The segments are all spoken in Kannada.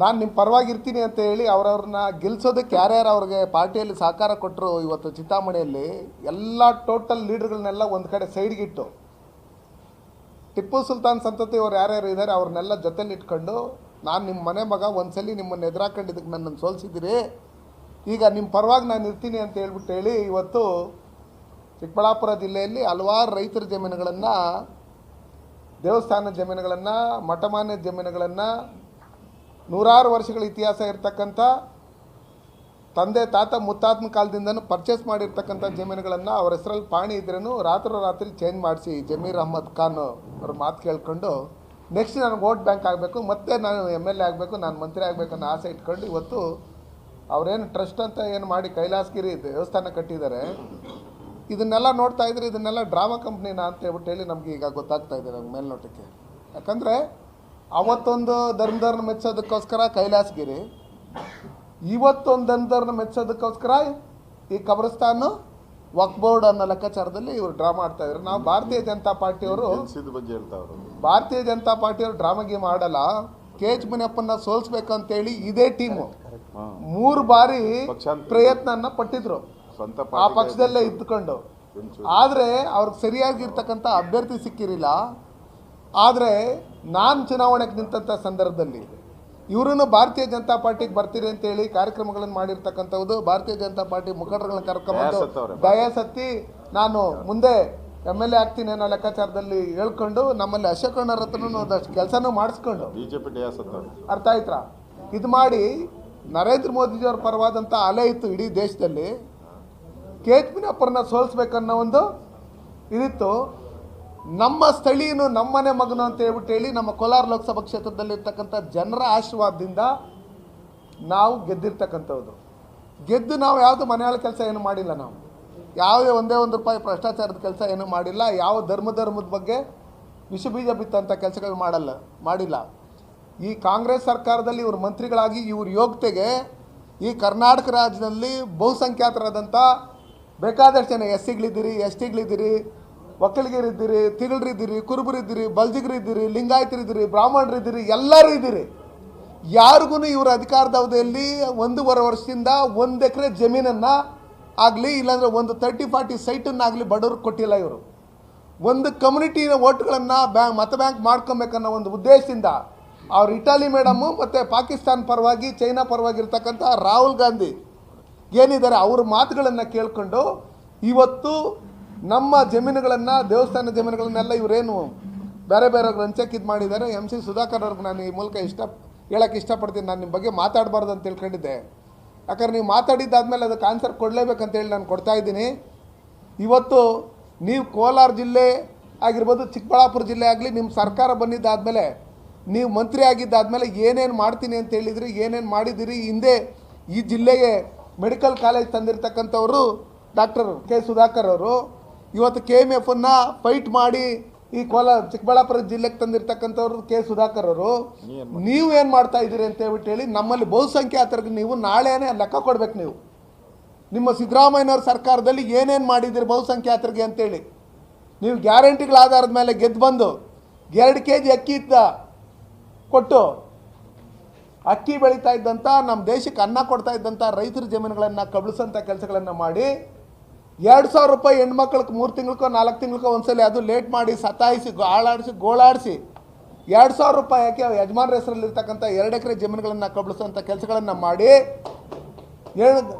ನಾನು ನಿಮ್ಮ ಪರವಾಗಿರ್ತೀನಿ ಅಂತ ಹೇಳಿ ಅವರವ್ರನ್ನ ಗೆಲ್ಲಿಸೋದಕ್ಕೆ ಯಾರ್ಯಾರು ಅವ್ರಿಗೆ ಪಾರ್ಟಿಯಲ್ಲಿ ಸಹಕಾರ ಕೊಟ್ಟರು ಇವತ್ತು ಚಿಂತಾಮಣಿಯಲ್ಲಿ, ಎಲ್ಲ ಟೋಟಲ್ ಲೀಡರ್ಗಳನ್ನೆಲ್ಲ ಒಂದು ಕಡೆ ಸೈಡ್ಗಿಟ್ಟು ಟಿಪ್ಪು ಸುಲ್ತಾನ್ ಸಂತತಿ ಅವ್ರು ಯಾರ್ಯಾರು ಇದ್ದಾರೆ ಅವ್ರನ್ನೆಲ್ಲ ಜೊತೆಲಿ ಇಟ್ಕೊಂಡು, ನಾನು ನಿಮ್ಮ ಮನೆ ಮಗ ಒಂದ್ಸಲಿ ನಿಮ್ಮನ್ನು ಎದುರಾಕೊಂಡಿದ್ದಕ್ಕೆ ನನ್ನನ್ನು ಸೋಲಿಸಿದ್ದೀರಿ, ಈಗ ನಿಮ್ಮ ಪರವಾಗಿ ನಾನು ಇರ್ತೀನಿ ಅಂತ ಹೇಳ್ಬಿಟ್ಟು ಹೇಳಿ ಇವತ್ತು ಚಿಕ್ಕಬಳ್ಳಾಪುರ ಜಿಲ್ಲೆಯಲ್ಲಿ ಹಲವಾರು ರೈತರ ಜಮೀನುಗಳನ್ನು ದೇವಸ್ಥಾನ ಜಮೀನುಗಳನ್ನು ಮಠಮಾನ್ಯ ಜಮೀನುಗಳನ್ನು ನೂರಾರು ವರ್ಷಗಳ ಇತಿಹಾಸ ಇರತಕ್ಕಂಥ ತಂದೆ, ತಾತ ಮುತ್ತಾತನ ಕಾಲದಿಂದನೂ ಪರ್ಚೇಸ್ ಮಾಡಿರ್ತಕ್ಕಂಥ ಜಮೀನುಗಳನ್ನು ಅವ್ರ ಹೆಸರಲ್ಲಿ ಪಾಣಿ ಇದ್ರೂ ರಾತ್ರಿ ಚೇಂಜ್ ಮಾಡಿಸಿ ಜಮೀರ್ ಅಹ್ಮದ್ ಖಾನ್ ಅವ್ರ ಮಾತು ಕೇಳ್ಕೊಂಡು ನೆಕ್ಸ್ಟ್ ನಾನು ವೋಟ್ ಬ್ಯಾಂಕ್ ಆಗಬೇಕು, ಮತ್ತೆ ನಾನು ಎಂ ಎಲ್ ಎ ಆಗಬೇಕು, ನಾನು ಮಂತ್ರಿ ಆಗಬೇಕು ಅನ್ನೋ ಆಸೆ ಇಟ್ಕೊಂಡು ಇವತ್ತು ಅವರೇನು ಟ್ರಸ್ಟ್ ಅಂತ ಏನು ಮಾಡಿ ಕೈಲಾಸಗಿರಿ ದೇವಸ್ಥಾನ ಕಟ್ಟಿದ್ದಾರೆ. ಇದನ್ನೆಲ್ಲ ನೋಡ್ತಾ ಇದ್ರೆ ಇದನ್ನೆಲ್ಲ ಡ್ರಾಮಾ ಕಂಪ್ನಿನ ಅಂತ ಹೇಳ್ಬಿಟ್ಟು ಹೇಳಿ ನಮಗೆ ಈಗ ಗೊತ್ತಾಗ್ತಾ ಇದೆ ನಮ್ಗೆ ಮೇಲ್ನೋಟಕ್ಕೆ. ಯಾಕಂದರೆ ಅವತ್ತೊಂದು ಧರ್ಮದವ್ರನ್ನ ಮೆಚ್ಚೋದಕ್ಕೋಸ್ಕರ ಕೈಲಾಸಗಿರಿ. ಇವತ್ತೊಂದು ಧರ್ಮದವ್ರನ್ನ ಮೆಚ್ಚೋದಕ್ಕೋಸ್ಕರ ಈ ಕಬ್ರಸ್ತಾನ ವಕ್ಬೋರ್ಡ್ ಅನ್ನೋ ಲೆಕ್ಕಾಚಾರದಲ್ಲಿ ಇವರು ಡ್ರಾ ಮಾಡ್ತಾ ಇದ್ರು. ನಾವು ಭಾರತೀಯ ಜನತಾ ಪಾರ್ಟಿಯವರು ಬಗ್ಗೆ ಹೇಳ್ತಾವ್ರು ಭಾರತೀಯ ಜನತಾ ಪಾರ್ಟಿಯವರು ಡ್ರಾಮಾ ಗೇಮ್ ಆಡಲ್ಲ ಕೆ ಎಚ್ ಮುನಿಯಪ್ಪನ ಸೋಲ್ಸ್ಬೇಕು ಅಂತೇಳಿ ಇದೇ ಟೀಮು ಮೂರು ಬಾರಿ ಪ್ರಯತ್ನ ಪಟ್ಟಿದ್ರು. ಆ ಪಕ್ಷದಲ್ಲೇ ಇದ್ದುಕೊಂಡು. ಆದರೆ ಅವ್ರಿಗೆ ಸರಿಯಾಗಿರ್ತಕ್ಕಂಥ ಅಭ್ಯರ್ಥಿ ಸಿಕ್ಕಿರಲಿಲ್ಲ. ಆದರೆ ನಾನು ಚುನಾವಣೆಗೆ ನಿಂತಂಥ ಸಂದರ್ಭದಲ್ಲಿ ಇವರನ್ನು ಭಾರತೀಯ ಜನತಾ ಪಾರ್ಟಿಗೆ ಬರ್ತೀರಿ ಅಂತೇಳಿ ಕಾರ್ಯಕ್ರಮಗಳನ್ನು ಮಾಡಿರ್ತಕ್ಕಂಥದ್ದು ಭಾರತೀಯ ಜನತಾ ಪಾರ್ಟಿ ಮುಖಂಡರನ್ನ ಕರ್ಕೊಂಡು. ದಯಾಸತ್ತಿ ನಾನು ಮುಂದೆ ಎಂ ಎಲ್ ಎ ಆಗ್ತೀನಿ ಅನ್ನೋ ಲೆಕ್ಕಾಚಾರದಲ್ಲಿ ಹೇಳ್ಕೊಂಡು ನಮ್ಮಲ್ಲಿ ಅಶೋಕಣ್ಣರ ಹತ್ರನೂ ಒಂದಷ್ಟು ಕೆಲಸನೂ ಮಾಡಿಸ್ಕೊಂಡು ಬಿಜೆಪಿ ಅರ್ಥ ಆಯ್ತಾ ಇದು ಮಾಡಿ ನರೇಂದ್ರ ಮೋದಿಜಿಯವ್ರ ಪರವಾದಂಥ ಅಲೆ ಇತ್ತು ಇಡೀ ದೇಶದಲ್ಲಿ. ಕೆ ಎಚ್ ಪಿನಪ್ಪರನ್ನ ಸೋಲಿಸ್ಬೇಕನ್ನೋ ಒಂದು ಇದಿತ್ತು. ನಮ್ಮ ಸ್ಥಳೀಯನು ನಮ್ಮನೆ ಮಗನು ಅಂತ ಹೇಳ್ಬಿಟ್ಟು ಹೇಳಿ ನಮ್ಮ ಕೋಲಾರ ಲೋಕಸಭಾ ಕ್ಷೇತ್ರದಲ್ಲಿರ್ತಕ್ಕಂಥ ಜನರ ಆಶೀರ್ವಾದದಿಂದ ನಾವು ಗೆದ್ದಿರ್ತಕ್ಕಂಥವ್ರು. ಗೆದ್ದು ನಾವು ಯಾವುದು ಮನೆಯಾಳ ಕೆಲಸ ಏನು ಮಾಡಿಲ್ಲ ನಾವು. ಯಾವುದೇ ಒಂದೇ ಒಂದು ರೂಪಾಯಿ ಭ್ರಷ್ಟಾಚಾರದ ಕೆಲಸ ಏನು ಮಾಡಿಲ್ಲ. ಯಾವ ಧರ್ಮ ಧರ್ಮದ ಬಗ್ಗೆ ವಿಷ ಬೀಜ ಬಿತ್ತಂಥ ಕೆಲಸಗಳು ಮಾಡಲ್ಲ, ಮಾಡಿಲ್ಲ. ಈ ಕಾಂಗ್ರೆಸ್ ಸರ್ಕಾರದಲ್ಲಿ ಇವರು ಮಂತ್ರಿಗಳಾಗಿ ಇವ್ರ ಯೋಗ್ಯತೆಗೆ ಈ ಕರ್ನಾಟಕ ರಾಜ್ಯದಲ್ಲಿ ಬಹುಸಂಖ್ಯಾತರಾದಂಥ ಬೇಕಾದಷ್ಟು ಜನ ಎಸ್ ಸಿಗಳಿದ್ದೀರಿ, ಎಸ್ ಟಿಗಳಿದ್ದೀರಿ ಒಕ್ಕಲಿಗರಿದ್ದೀರಿ ತಿಗಳರಿದ್ದೀರಿ ಕುರುಬರಿದ್ದೀರಿ, ಬಲ್ಜಿಗರಿದ್ದೀರಿ, ಲಿಂಗಾಯತರಿದ್ದೀರಿ, ಬ್ರಾಹ್ಮಣರಿದ್ದೀರಿ, ಎಲ್ಲರೂ ಇದ್ದೀರಿ. ಯಾರಿಗೂ ಇವರ ಅಧಿಕಾರದ ಅವಧಿಯಲ್ಲಿ ಒಂದೂವರೆ ವರ್ಷದಿಂದ ಒಂದು ಎಕರೆ ಜಮೀನನ್ನು ಆಗಲಿ, ಇಲ್ಲಾಂದರೆ ಒಂದು ತರ್ಟಿ ಫಾರ್ಟಿ ಸೈಟನ್ನಾಗಲಿ ಬಡವ್ರಿಗೆ ಕೊಟ್ಟಿಲ್ಲ ಇವರು. ಒಂದು ಕಮ್ಯುನಿಟಿನ ಓಟ್ಗಳನ್ನು ಬ್ಯಾಂಕ್ ಮತ ಬ್ಯಾಂಕ್ ಮಾಡ್ಕೊಬೇಕನ್ನೋ ಒಂದು ಉದ್ದೇಶದಿಂದ ಅವ್ರು ಇಟಾಲಿ ಮೇಡಮ್ಮು ಮತ್ತು ಪಾಕಿಸ್ತಾನ ಪರವಾಗಿ, ಚೈನಾ ಪರವಾಗಿರ್ತಕ್ಕಂಥ ರಾಹುಲ್ ಗಾಂಧಿ ಏನಿದ್ದಾರೆ, ಅವ್ರ ಮಾತುಗಳನ್ನು ಕೇಳಿಕೊಂಡು ಇವತ್ತು ನಮ್ಮ ಜಮೀನುಗಳನ್ನು ದೇವಸ್ಥಾನ ಜಮೀನುಗಳನ್ನೆಲ್ಲ ಇವರೇನು ಬೇರೆ ಬೇರೆ ಇದು ಮಾಡಿದ್ದಾರೆ. ಎಂ ಸಿ ಸುಧಾಕರ್ ಅವ್ರಿಗೆ ನಾನು ಈ ಮೂಲಕ ಇಷ್ಟ ಹೇಳೋಕ್ಕೆ ಇಷ್ಟಪಡ್ತೀನಿ. ನಾನು ನಿಮ್ಮ ಬಗ್ಗೆ ಮಾತಾಡಬಾರ್ದು ಅಂತ ತಿಳ್ಕೊಂಡಿದ್ದೆ. ಯಾಕಂದ್ರೆ ನೀವು ಮಾತಾಡಿದ್ದಾದ್ಮೇಲೆ ಅದಕ್ಕೆ ಆನ್ಸರ್ ಕೊಡಲೇಬೇಕಂತೇಳಿ ನಾನು ಕೊಡ್ತಾ ಇದ್ದೀನಿ. ಇವತ್ತು ನೀವು ಕೋಲಾರ ಜಿಲ್ಲೆ ಆಗಿರ್ಬೋದು, ಚಿಕ್ಕಬಳ್ಳಾಪುರ ಜಿಲ್ಲೆ ಆಗಲಿ ನಿಮ್ಮ ಸರ್ಕಾರ ಬಂದಿದ್ದಾದಮೇಲೆ, ನೀವು ಮಂತ್ರಿ ಆಗಿದ್ದಾದಮೇಲೆ ಏನೇನು ಮಾಡ್ತೀನಿ ಅಂತ ಹೇಳಿದ್ರಿ, ಏನೇನು ಮಾಡಿದಿರಿ ಹಿಂದೆ ಈ ಜಿಲ್ಲೆಗೆ ಮೆಡಿಕಲ್ ಕಾಲೇಜ್ ತಂದಿರತಕ್ಕಂಥವರು ಡಾಕ್ಟರ್ ಕೆ ಸುಧಾಕರ್ ಅವರು ಇವತ್ತು ಕೆ ಎಂ ಎಫನ್ನು ಫೈಟ್ ಮಾಡಿ ಈ ಕೋಲಾರ ಚಿಕ್ಕಬಳ್ಳಾಪುರ ಜಿಲ್ಲೆಗೆ ತಂದಿರ್ತಕ್ಕಂಥವ್ರು ಕೆ ಸುಧಾಕರ್ ಅವರು. ನೀವು ಏನು ಮಾಡ್ತಾ ಇದ್ದೀರಿ ಅಂತ ಹೇಳ್ಬಿಟ್ಟು ಹೇಳಿ, ನಮ್ಮಲ್ಲಿ ಬಹುಸಂಖ್ಯಾತರಿಗೆ ನೀವು ನಾಳೆನೇ ಲೆಕ್ಕ ಕೊಡ್ಬೇಕು ನೀವು. ನಿಮ್ಮ ಸಿದ್ದರಾಮಯ್ಯನವ್ರ ಸರ್ಕಾರದಲ್ಲಿ ಏನೇನು ಮಾಡಿದ್ದೀರಿ ಬಹುಸಂಖ್ಯಾತರಿಗೆ ಅಂತೇಳಿ ನೀವು ಗ್ಯಾರಂಟಿಗಳ ಆಧಾರದ ಮೇಲೆ ಗೆದ್ದು ಬಂದು, ಎರಡು ಕೆ ಜಿ ಅಕ್ಕಿ ಇದ್ದ ಕೊಟ್ಟು ಅಕ್ಕಿ ಬೆಳೀತಾ ಇದ್ದಂಥ ನಮ್ಮ ದೇಶಕ್ಕೆ ಅನ್ನ ಕೊಡ್ತಾ ಇದ್ದಂಥ ರೈತರ ಜಮೀನುಗಳನ್ನು ಕಬಳಿಸೋಂಥ ಕೆಲಸಗಳನ್ನು ಮಾಡಿ ಎರಡು ಸಾವಿರ ರೂಪಾಯಿ ಹೆಣ್ಮಕ್ಳಿಗೆ ಮೂರು ತಿಂಗ್ಳಿಗೋ ನಾಲ್ಕು ತಿಂಗ್ಳಿಗೋ ಒಂದ್ಸಲಿ ಅದು ಲೇಟ್ ಮಾಡಿ ಸತಾಯಿಸಿ ಆಳಾಡಿಸಿ ಗೋಳಾಡಿಸಿ. ಎರಡು ಸಾವಿರ ರೂಪಾಯಿ ಹಾಕಿ ಯಜಮಾನ್ರ ಹೆಸರಲ್ಲಿರ್ತಕ್ಕಂಥ ಎರಡು ಎಕರೆ ಜಮೀನುಗಳನ್ನು ಕಬಳಿಸುವಂಥ ಕೆಲಸಗಳನ್ನು ಮಾಡಿ, ಹೆಣ್,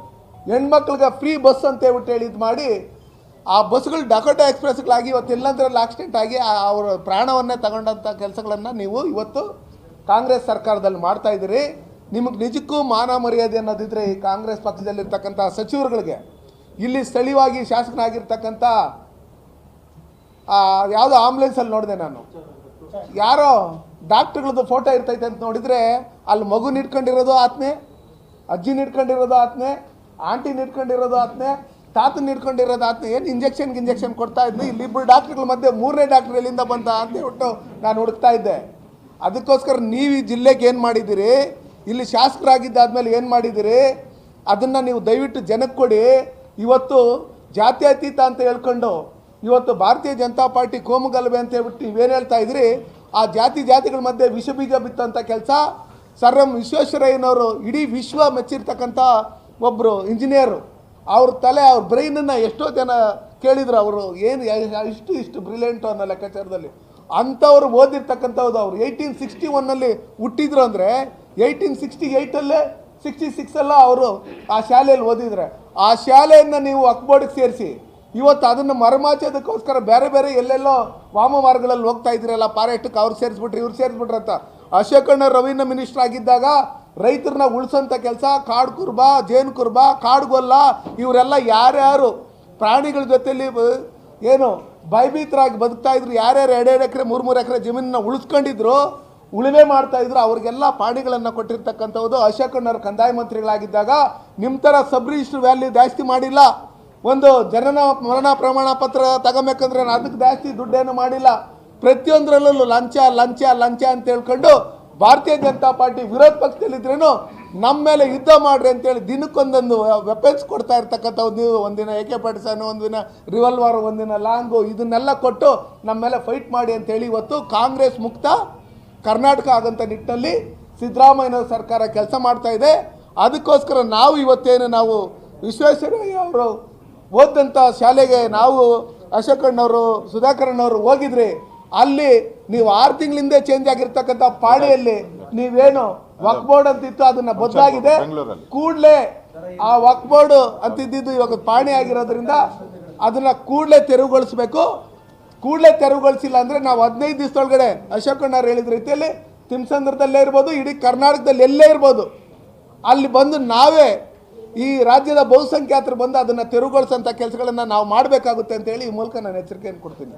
ಹೆಣ್ಮಕ್ಳಿಗೆ ಫ್ರೀ ಬಸ್ ಅಂತ ಹೇಳ್ಬಿಟ್ಟು ಹೇಳಿ ಇದು ಮಾಡಿ, ಆ ಬಸ್ಗಳು ಡಕೋಟಾ ಎಕ್ಸ್ಪ್ರೆಸ್ಗಳಾಗಿ ಇವತ್ತು ಎಲ್ಲಂದ್ರಲ್ಲಿ ಆಕ್ಸಿಡೆಂಟ್ ಆಗಿ ಅವರ ಪ್ರಾಣವನ್ನೇ ತಗೊಂಡಂಥ ಕೆಲಸಗಳನ್ನು ನೀವು ಇವತ್ತು ಕಾಂಗ್ರೆಸ್ ಸರ್ಕಾರದಲ್ಲಿ ಮಾಡ್ತಾ ಇದ್ದೀರಿ. ನಿಮಗೆ ನಿಜಕ್ಕೂ ಮಾನ ಮರ್ಯಾದೆ ಅನ್ನೋದಿದ್ರೆ ಈ ಕಾಂಗ್ರೆಸ್ ಪಕ್ಷದಲ್ಲಿರ್ತಕ್ಕಂಥ ಸಚಿವರುಗಳಿಗೆ ಇಲ್ಲಿ ಸ್ಥಳೀಯವಾಗಿ ಶಾಸಕನಾಗಿರ್ತಕ್ಕಂಥ ಯಾವುದೋ ಆಂಬುಲೆನ್ಸಲ್ಲಿ ನೋಡಿದೆ ನಾನು. ಯಾರೋ ಡಾಕ್ಟ್ರುಗಳದ್ದು ಫೋಟೋ ಇರ್ತೈತೆ ಅಂತ ನೋಡಿದರೆ ಅಲ್ಲಿ ಮಗು ನಿಟ್ಕೊಂಡಿರೋದು ಆತ್ಮೆ, ಅಜ್ಜಿ ನಿಟ್ಕೊಂಡಿರೋದು ಆತ್ಮೆ, ಆಂಟಿ ನಿಟ್ಕೊಂಡಿರೋದು ಆತ್ಮೆ ತಾತನ ನಿಟ್ಕೊಂಡಿರೋದು ಆತ್ಮೆ. ಏನು ಇಂಜೆಕ್ಷನ್ಗೆ ಇಂಜೆಕ್ಷನ್ ಕೊಡ್ತಾ ಇದ್ವಿ ಇಲ್ಲಿ ಇಬ್ಬರು ಡಾಕ್ಟ್ರುಗಳ ಮಧ್ಯೆ ಮೂರನೇ ಡಾಕ್ಟ್ರ್ ಎಲ್ಲಿಂದ ಬಂತ ಅಂತ ಹೇಳ್ಬಿಟ್ಟು ನಾನು ಹುಡುಕ್ತಾ ಇದ್ದೆ. ಅದಕ್ಕೋಸ್ಕರ ನೀವು ಈ ಜಿಲ್ಲೆಗೆ ಏನು ಮಾಡಿದ್ದೀರಿ? ಇಲ್ಲಿ ಶಾಸಕರಾಗಿದ್ದಾದ್ಮೇಲೆ ಏನು ಮಾಡಿದ್ದೀರಿ? ಅದನ್ನು ನೀವು ದಯವಿಟ್ಟು ಜನಕ್ಕೆ ಕೊಡಿ. ಇವತ್ತು ಜಾತ್ಯತೀತ ಅಂತ ಹೇಳ್ಕೊಂಡು ಇವತ್ತು ಭಾರತೀಯ ಜನತಾ ಪಾರ್ಟಿ ಕೋಮುಗಲಭೆ ಅಂತ ಹೇಳ್ಬಿಟ್ಟು ನೀವೇನು ಹೇಳ್ತಾ ಇದ್ರಿ? ಆ ಜಾತಿ ಜಾತಿಗಳ ಮಧ್ಯೆ ವಿಷ ಬೀಜ ಬಿತ್ತಂಥ ಕೆಲಸ ಸರ್ ಎಂ ವಿಶ್ವೇಶ್ವರಯ್ಯನವರು ಇಡೀ ವಿಶ್ವ ಮೆಚ್ಚಿರ್ತಕ್ಕಂಥ ಒಬ್ಬರು ಇಂಜಿನಿಯರು ಅವ್ರ ತಲೆ, ಅವ್ರ ಬ್ರೈನನ್ನು ಎಷ್ಟೋ ಜನ ಕೇಳಿದ್ರು ಅವರು, ಏನು ಇಷ್ಟು ಇಷ್ಟು ಬ್ರಿಲಿಯಂಟು ಅನ್ನೋ ಲೆಕ್ಕಾಚಾರದಲ್ಲಿ. ಅಂಥವ್ರು ಓದಿರ್ತಕ್ಕಂಥದ್ದು ಅವರು. ಏಯ್ಟೀನ್ ಸಿಕ್ಸ್ಟಿ ಒನ್ನಲ್ಲಿ ಹುಟ್ಟಿದ್ರು ಅಂದರೆ ಏಯ್ಟೀನ್ ಸಿಕ್ಸ್ಟಿ ಏಯ್ಟಲ್ಲೇ ಸಿಕ್ಸ್ಟಿ ಸಿಕ್ಸಲ್ಲ ಅವರು ಆ ಶಾಲೆಯಲ್ಲಿ ಓದಿದ್ರೆ. ಆ ಶಾಲೆಯನ್ನು ನೀವು ಅಕ್ಬೋರ್ಡಿಗೆ ಸೇರಿಸಿ, ಇವತ್ತು ಅದನ್ನು ಮರಮಾಚೋದಕ್ಕೋಸ್ಕರ ಬೇರೆ ಬೇರೆ ಎಲ್ಲೆಲ್ಲೋ ವಾಮ ಮಾರ್ಗಗಳಲ್ಲಿ ಹೋಗ್ತಾ ಇದ್ರಲ್ಲ ಪಾರೆಸ್ಟ್ಗೆ ಅವ್ರು ಸೇರಿಸ್ಬಿಟ್ರಿ, ಇವ್ರು ಸೇರಿಸ್ಬಿಟ್ರೆ ಅಂತ. ಅಶೋಕಣ್ಣ ರವೀಂದ್ರ ಮಿನಿಸ್ಟರ್ ಆಗಿದ್ದಾಗ ರೈತರನ್ನ ಉಳಿಸೋಂಥ ಕೆಲಸ, ಕಾಡು ಕುರ್ಬ, ಜೇನು ಕುರ್ಬ ಕಾಡುಗೊಲ್ಲ ಇವರೆಲ್ಲ ಯಾರ್ಯಾರು ಪ್ರಾಣಿಗಳ ಜೊತೆಯಲ್ಲಿ ಏನು ಭಯಭೀತರಾಗಿ ಬದುಕ್ತಾ ಇದ್ರು, ಯಾರ್ಯಾರು ಎರಡೆರಡು ಎಕರೆ ಮೂರು ಮೂರು ಎಕರೆ ಜಮೀನನ್ನ ಉಳಿಸ್ಕೊಂಡಿದ್ರು ಉಳುಮೆ ಮಾಡ್ತಾ ಇದ್ರು, ಅವ್ರಿಗೆಲ್ಲ ಪಾಣಿಗಳನ್ನು ಕೊಟ್ಟಿರ್ತಕ್ಕಂಥದ್ದು ಅಶೋಕಣ್ಣವ್ರು ಕಂದಾಯ ಮಂತ್ರಿಗಳಾಗಿದ್ದಾಗ ನಿಮ್ಮ ಥರ ಸಬ್ ರಿಜಿಸ್ಟರ್ ವ್ಯಾಲ್ಯೂ ಜಾಸ್ತಿ ಮಾಡಿಲ್ಲ. ಒಂದು ಜನನ ಮರಣ ಪ್ರಮಾಣ ಪತ್ರ ತಗೋಬೇಕಂದ್ರೆ ಅದಕ್ಕೆ ಜಾಸ್ತಿ ದುಡ್ಡೇನು ಮಾಡಿಲ್ಲ. ಪ್ರತಿಯೊಂದರಲ್ಲೂ ಲಂಚ ಲಂಚ ಲಂಚ ಅಂತ ಹೇಳ್ಕೊಂಡು ಭಾರತೀಯ ಜನತಾ ಪಾರ್ಟಿ ವಿರೋಧ ಪಕ್ಷದಲ್ಲಿದ್ರೇನು ನಮ್ಮ ಮೇಲೆ ಯುದ್ಧ ಮಾಡ್ರಿ ಅಂತೇಳಿ ದಿನಕ್ಕೊಂದೊಂದು ವೆಪನ್ಸ್ ಕೊಡ್ತಾ ಇರ್ತಕ್ಕಂಥ ಒಂದು ಒಂದಿನ ಎ ಕೆ ಪಾಟಿಸನ್ ಒಂದಿನ ರಿವಲ್ವರ್ ಒಂದಿನ ಲಾಂಗು, ಇದನ್ನೆಲ್ಲ ಕೊಟ್ಟು ನಮ್ಮ ಮೇಲೆ ಫೈಟ್ ಮಾಡಿ ಅಂತೇಳಿ ಇವತ್ತು ಕಾಂಗ್ರೆಸ್ ಮುಕ್ತ ಕರ್ನಾಟಕ ಆದಂಥ ನಿಟ್ಟಿನಲ್ಲಿ ಸಿದ್ದರಾಮಯ್ಯನವ್ರ ಸರ್ಕಾರ ಕೆಲಸ ಮಾಡ್ತಾ ಇದೆ. ಅದಕ್ಕೋಸ್ಕರ ನಾವು ಇವತ್ತೇನು ನಾವು ವಿಶ್ವೇಶ್ವರಯ್ಯ ಅವರು ಓದಂಥ ಶಾಲೆಗೆ ನಾವು ಅಶೋಕಣ್ಣವರು ಸುಧಾಕರಣ್ಣವರು ಹೋಗಿದ್ರಿ ಅಲ್ಲಿ ನೀವು ಆರು ತಿಂಗಳಿಂದ ಚೇಂಜ್ ಆಗಿರ್ತಕ್ಕಂಥ ಪಾಳೆಯಲ್ಲಿ ನೀವೇನು ವಕ್ ಬೋರ್ಡ್ ಅಂತಿತ್ತು ಅದನ್ನ ಬದಲಾಗಿದೆ. ಕೂಡಲೇ ಆ ವಕ್ ಬೋರ್ಡ್ ಅಂತಿದ್ದು ಇವಾಗ ಪಾಣಿ ಆಗಿರೋದ್ರಿಂದ ಅದನ್ನ ಕೂಡಲೇ ತೆರವುಗೊಳಿಸ್ಬೇಕು. ಕೂಡಲೇ ತೆರವುಗೊಳಿಸಿಲ್ಲ ಅಂದ್ರೆ ನಾವು ಹದಿನೈದು ದಿವಸದೊಳಗಡೆ ಅಶೋಕಣ್ಣವ್ರು ಹೇಳಿದ ರೀತಿಯಲ್ಲಿ ತಿಮ್ಸಂದ್ರದಲ್ಲೇ ಇರ್ಬೋದು, ಇಡೀ ಕರ್ನಾಟಕದಲ್ಲಿ ಎಲ್ಲೇ ಇರ್ಬೋದು, ಅಲ್ಲಿ ಬಂದು ನಾವೇ ಈ ರಾಜ್ಯದ ಬಹುಸಂಖ್ಯಾತರು ಬಂದು ಅದನ್ನು ತೆರವುಗೊಳಿಸೋಂಥ ಕೆಲಸಗಳನ್ನು ನಾವು ಮಾಡಬೇಕಾಗುತ್ತೆ ಅಂತೇಳಿ ಈ ಮೂಲಕ ನಾನು ಎಚ್ಚರಿಕೆಯನ್ನು ಕೊಡ್ತೀನಿ.